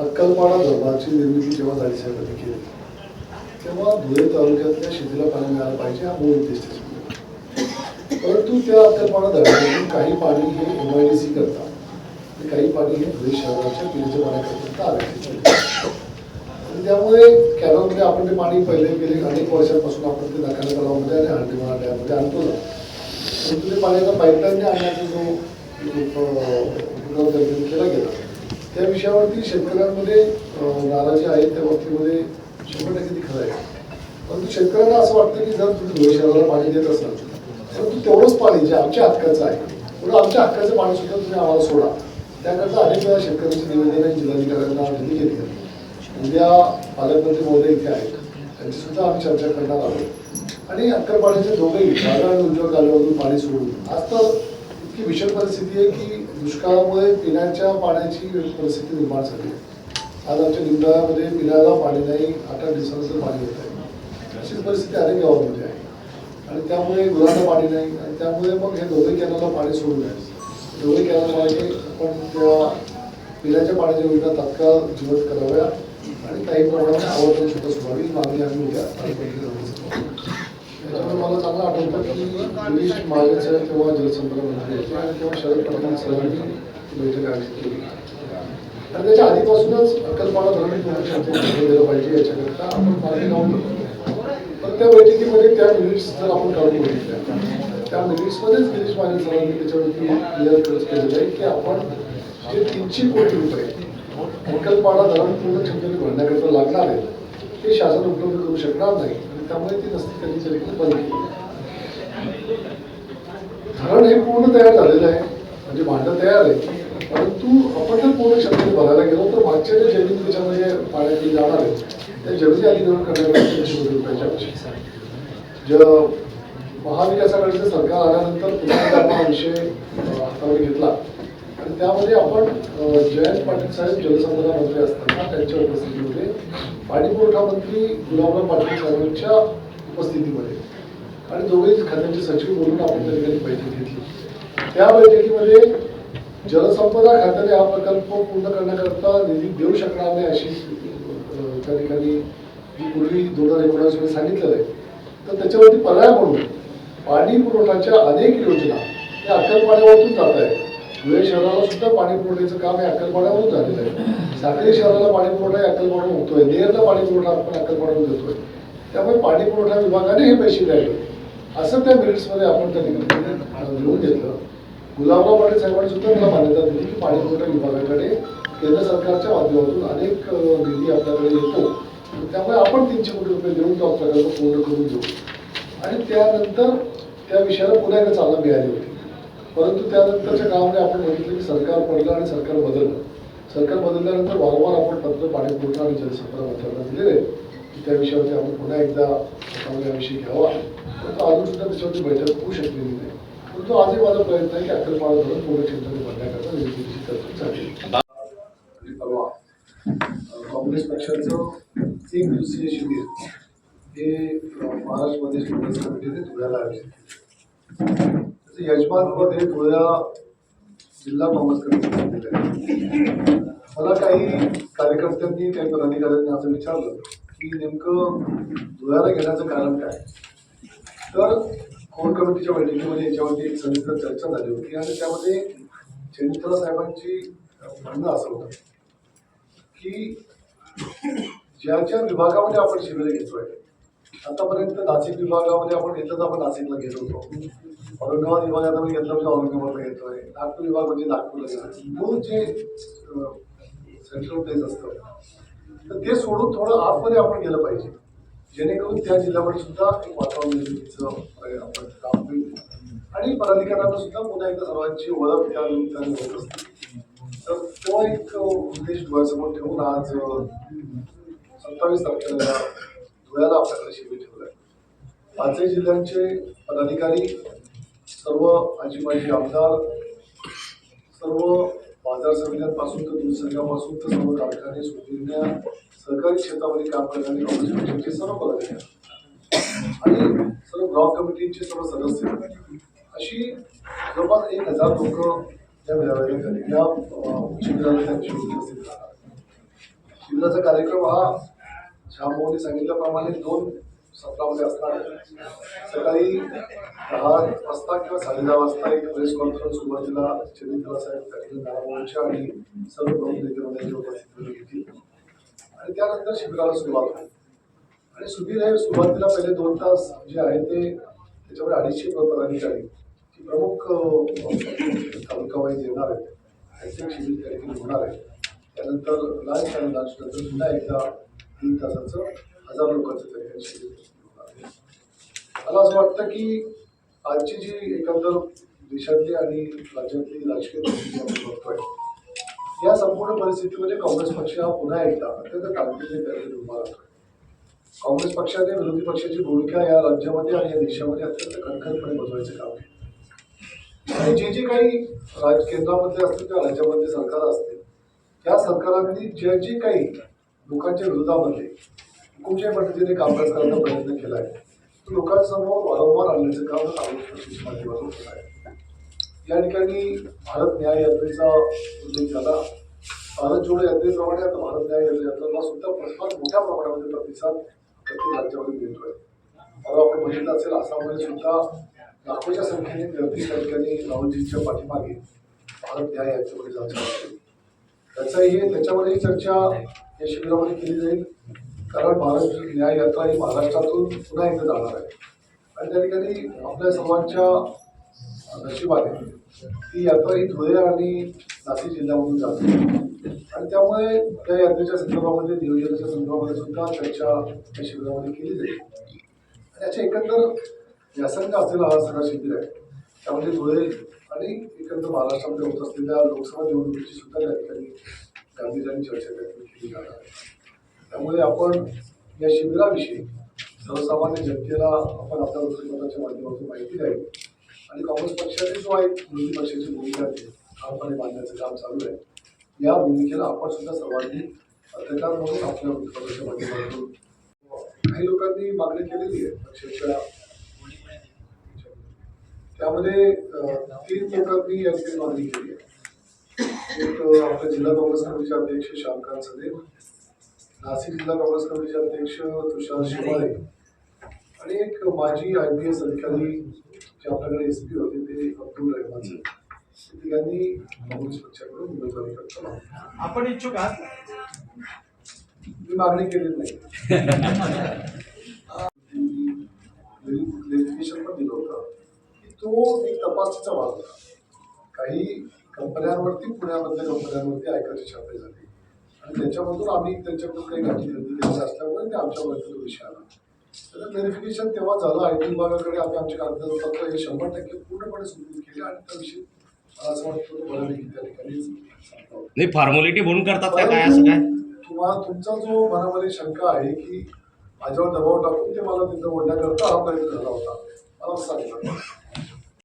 अक्कलपाडा धरणाची निर्मिती जेव्हा झाली साहेबांनी केली तेव्हा धुळे तालुक्यातल्या शेतीला पाणी मिळालं पाहिजे हा मूळ उद्देश परंतु त्या अक्कलपाडा धरणातून काही पाणी हे एम आय डी सी करता काही पाणी हे धुळे शहराच्या पिण्याच्या पाण्याकरता आरक्षित आणि त्यामुळे कॅनलमध्ये आपण ते पाणी पहिले गेले अनेक वर्षांपासून आपण ते नकाने तलावामध्ये आणि हंडीमाळा डॅममध्ये आणतो ना. परंतु ते पाण्याचा पाईपलाईनने आणण्याचा जो उपक्रम केला गेला. त्या विषयावरती शेतकऱ्यांमध्ये नाराजी आहे त्या बाबतीमध्ये शंभर टक्के ती खरं आहे. परंतु शेतकऱ्यांना असं वाटतं की जर तुम्ही शहराला पाणी देत असाल परंतु तेवढंच पाणी जे आमच्या हक्काचं आहे म्हणून आमच्या हक्काचं पाणी सुद्धा तुम्ही आम्हाला सोडा. त्याकरता अनेक वेळा शेतकऱ्यांची निवेदन जिल्हाधिकाऱ्यांना दिली केली आहेत. उद्या पालकमंत्री महोदय इथे आहेत. त्यांची सुद्धा आम्ही चर्चा करणार आहोत. आणि अक्कलपाड्याचे दोघेही दादा आणि उज्ज्वल कालव्यामधून पाणी सोडून. आज तर इतकी विषम परिस्थिती आहे की दुष्काळामुळे पिण्याच्या पाण्याची परिस्थिती निर्माण झाली आहे. आज आमच्या लिंगामध्ये पिण्याला पाणी नाही आठ आठ दिवसानंतर पाणी येत आहे. अशी परिस्थिती अनेक गावांमध्ये आहे. आणि त्यामुळे गुरांना पाणी नाही आणि त्यामुळे मग हे दोघे कॅनलला पाणी सोडून नये दोघे कॅनल आपण त्या पिण्याच्या पाण्याच्या योजना तात्काळ जिवंत कराव्या. आणि काही प्रमाणात आवर्तन सुद्धा सोडावी मागणी आम्ही उद्या त्याच्यामुळे मला चांगलं आठवतं की गिरीश महाजन साहेब तेव्हा जलसंपदा मंत्री होते आणि तेव्हा शरद पवार सरांनी बैठक आयोजित केली. आणि त्याच्या आधीपासूनच अक्कलपाडा धरण पूर्ण पाहिजे याच्याकरता आपण मागे लावून पण त्या बैठकीमध्ये त्या मिनिट्स जर आपण काढून बघितल्या त्या मिनिट्समध्येच गिरीश महाजन सरांनी त्याच्यावरती क्लिअर केलेलं आहे की आपण जे तीनशे कोटी रुपये अक्कलपाडा धरण पूर्ण क्षमतेने भरण्याकरता लागणार आहे ते शासन उपलब्ध करू शकणार नाही. त्यामुळे ती रस्ते त्यांनी बंद केली. धरण हे पूर्ण तयार झालेलं आहे. म्हणजे भांडं तयार आहे. परंतु आपण जर पूर्ण क्षमतेने बघायला गेलो तर मागच्या ज्या जमीन त्याच्यामध्ये पाण्याची जाणार आहे त्या जमिनी अधिग्रहण करण्यासाठी तीनशे कोटी रुपयाची आवश्यकता आहे ज महाविकास आघाडीचं सरकार आल्यानंतर पुन्हा हा विषय अं, हातामध्ये घेतला. आणि त्यामध्ये आपण जयंत पाटील साहेब जलसंपदा मंत्री असताना त्यांच्या उपस्थितीमध्ये पाणी पुरवठा मंत्री गुलाबराव पाटील साहेबांच्या उपस्थितीमध्ये. आणि दोघेही खात्यांचे सचिव बोलून आपण त्या ठिकाणी बैठक घेतली. त्या बैठकीमध्ये जलसंपदा खात्याने हा प्रकल्प पूर्ण करण्याकरता निधी देऊ शकणार नाही अशी त्या ठिकाणी जी पूर्वी दोन हजार एकोणावीसमध्ये सांगितलेलं आहे. तर त्याच्यावरती पर्याय म्हणून पाणी पुरवठ्याच्या अनेक योजना या अक्कलपाड्यावरतून जात आहेत. धुळे शहराला सुद्धा पाणी पुरवठ्याचं काम हे अक्कलपाड्यावरून झालेलं आहे. साखळी शहराला पाणी पुरवठा हे होतोय. नेरला पाणी पुरवठा आपण अक्कलपाड्यावरून देतोय. त्यामुळे पाणी पुरवठा विभागाने हे पैसे द्यावे. असं त्या मिरिट्समध्ये आपण त्या ठिकाणी लिहून घेतलं. गुलाबराव पाटील साहेबांनी सुद्धा मला मान्यता दिली की पाणी पुरवठा विभागाकडे केंद्र सरकारच्या माध्यमातून अनेक निधी आपल्याकडे येतो. त्यामुळे आपण तीनशे कोटी रुपये देऊन तो प्रकल्प पूर्ण करून देऊ आणि त्यानंतर त्या विषयाला पुन्हा एकदा चालना मिळाली होती. परंतु त्यानंतरच्या काळामध्ये आपण बघितलं की सरकार पडलं आणि सरकार बदललं. सरकार बदलल्यानंतर वारंवार आपण पत्र पाणी पुरवठा आणि जलसंपदा मंत्र्यांना दिलेले की त्या विषयावरती आपण पुन्हा एकदा हातामध्ये विषय घ्यावा. परंतु अजून सुद्धा त्याच्यावरती बैठक होऊ शकलेली नाही. परंतु आजही माझा प्रयत्न आहे की अक्कलपाडा धरून पूर्ण चिंतन भरण्याकरता निधीची तरतूद झाली परवा काँग्रेस पक्षाचं एक दिवसीय शिबिर हे अं, महाराष्ट्र प्रदेश काँग्रेस कमिटीने धुळ्याला आयोजित केलं. त्याचं यजमानपद हे धुळ्या जिल्हा काँग्रेस कमिटीने आहे मला काही कार्यकर्त्यांनी काही पदाधिकाऱ्यांनी असं विचारलं की नेमकं धुळ्याला घेण्याचं कारण काय? तर कोर कमिटीच्या बैठकीमध्ये याच्यावरती एक सविस्तर चर्चा झाली होती आणि त्यामध्ये चंद्र साहेबांची म्हणणं असं होतं की ज्या ज्या विभागामध्ये आपण शिबिरं घेतोय आतापर्यंत नाशिक विभागामध्ये आपण घेतलं तर आपण नाशिकला घेत होतो. औरंगाबाद विभागात आपण घेतलं म्हणजे औरंगाबादला घेतोय. नागपूर विभाग म्हणजे नागपूरला मूळ जे सेंट्रल प्लेस असतं तर ते सोडून थोडं आतमध्ये आपण गेलं पाहिजे. जेणेकरून त्या जिल्ह्यामध्ये सुद्धा एक वातावरण निर्मितीचं आपण काम होईल. आणि पदाधिकाऱ्यांना सुद्धा पुन्हा एकदा सर्वांची ओळख त्या निमित्ताने होत असते. तर तो एक उद्देश डोळ्यासमोर ठेवून आज सत्तावीस तारखेला धुळ्याला आपल्याकडे शिबिर ठेवलं आहे पाचही जिल्ह्यांचे पदाधिकारी सर्व आजीबाजी आमदार सर्व बाजार समित्यांपासून तर दूरसंघापासून तर सर्व कारखाने सुविधा सहकारी क्षेत्रामध्ये काम करणारे काँग्रेस पक्षाचे सर्व पदाधिकारी. आणि सर्व ब्लॉक कमिटीचे सर्व सदस्य. अशी जवळपास एक हजार लोक त्या मेळाव्याला या शिबिराला त्यांची उपस्थित राहणार. शिबिराचा कार्यक्रम हा श्यामभाऊने सांगितल्याप्रमाणे दोन सत्रामध्ये असणार. सकाळी दहा वाजता किंवा साडे दहा वाजता एक प्रेस कॉन्फरन्स सुरुवातीला चरित्र साहेब नारायणच्या आणि सर्व प्रमुख नेते उपस्थित घेतील. आणि त्यानंतर शिबिराला सुरुवात होईल. आणि सुधीर हे सुरुवातीला पहिले दोन तास जे आहे ते त्याच्यामध्ये अडीचशे पदाधिकारी ती प्रमुख तालुकावाईज येणार आहेत. त्यांचे शिबिर त्या ठिकाणी होणार आहे. त्यानंतर लंच आणि लंच नंतर पुन्हा एकदा तीन तासाचं हजार लोकांचं त्या मला असं वाटतं की आजची जी एकंदर देशातली आणि राज्यातली राजकीय परिस्थिती आपण बघतोय या संपूर्ण परिस्थितीमध्ये काँग्रेस पक्ष हा पुन्हा एकदा अत्यंत ताकदीने त्या उभा राहतोय. काँग्रेस पक्षाने विरोधी पक्षाची भूमिका या राज्यामध्ये आणि या देशामध्ये अत्यंत कणखरपणे बजवायचं काम केलं. आणि जे जे काही राज केंद्रामध्ये असतील किंवा राज्यामध्ये सरकार असतील त्या सरकारांनी जे जे काही लोकांच्या विरोधामध्ये हुकुमशाही पद्धतीने कामकाज करण्याचा प्रयत्न केला आहे. तो लोकांसमोर वारंवार आणण्याचं काम काँग्रेस माध्यमातून होत आहे. या ठिकाणी भारत न्याय यात्रेचा उल्लेख झाला. भारत जोडो यात्रेप्रमाणे आता भारत न्याय यात्रेला सुद्धा फार मोठ्या प्रमाणामध्ये प्रतिसाद प्रत्येक राज्यामध्ये मिळतोय. मला आपण बघितलं असेल आसाममध्ये सुद्धा लाखोच्या संख्येने गर्दी त्या ठिकाणी राहुलजींच्या पाठीमागे भारत न्याय यात्रेमध्ये जात आहे. त्याचाही त्याच्यावरही चर्चा या शिबिरामध्ये केली जाईल. कारण महाराष्ट्र न्याय यात्रा ही महाराष्ट्रातून पुन्हा एकदा जाणार आहे. आणि त्या ठिकाणी आपल्या सर्वांच्या नशिबाने ती यात्रा ही धुळे आणि नाशिक जिल्ह्यामधून जाते. आणि त्यामुळे त्या यात्रेच्या संदर्भामध्ये नियोजनाच्या संदर्भामध्ये सुद्धा चर्चा या शिबिरामध्ये केली जाईल. आणि याच्या एकंदर व्यासंग असलेला हा सगळा शिबिर आहे. त्यामध्ये धुळे आणि एकत्र महाराष्ट्रामध्ये होत असलेल्या लोकसभा निवडणुकीची सुद्धा त्या ठिकाणी गांधीजांनी चर्चा त्या केली जाणार आहे. त्यामुळे आपण या शिबिराविषयी सर्वसामान्य जनतेला आपण आपल्या वृत्तपत्राच्या माध्यमातून माहिती द्यावी. आणि काँग्रेस पक्षाने जो आहे विरोधी पक्षाची भूमिका आहे ठामपणे मांडण्याचं काम चालू आहे. या भूमिकेला आपण सुद्धा सर्वांनी पत्रकार म्हणून आपल्या वृत्तपत्राच्या माध्यमातून काही लोकांनी मागणी केलेली आहे. पक्षाच्या त्यामध्ये तीन लोकांनी या ठिकाणी मागणी केली आहे. एक अं, आपले जिल्हा काँग्रेस कमिटीचे अध्यक्ष श्यामकांत सदेव नाशिक जिल्हा काँग्रेस कमिटीचे अध्यक्ष तुषार शिवाळे आणि एक माजी आय पी एस अधिकारी जे आपल्याकडे एस पी होते ते अब्दुल रहमान साहेब तिघांनी काँग्रेस पक्षाकडून उमेदवारी करताना आपण इच्छुक आहात? मी मागणी केली नाही. पण दिलं होतं. तो एक तपासणीचा भाग होता. काही कंपन्यांवरती पुण्यामधल्या कंपन्यांवरती आयकरचे छापे झाले. आणि त्याच्यामधून आम्ही त्यांच्याकडून काही गाठी केलेल्या असल्यामुळे ते आमच्यापर्यंत विषय आला. तर व्हेरिफिकेशन तेव्हा झालं. आय टी विभागाकडे आम्ही आमचे कागदपत्र हे शंभर टक्के पूर्णपणे सुरू केले आणि त्या विषयी मला असं वाटतं तो बऱ्यापैकी त्या ठिकाणी. नाही फॉर्मॅलिटी म्हणून करतात का काय? असं काय? तुम्हाला तुमचा जो मनामध्ये शंका आहे की माझ्यावर दबाव टाकून ते मला तिथं ओढण्याकरता हा प्रयत्न झाला होता. मला सांगितलं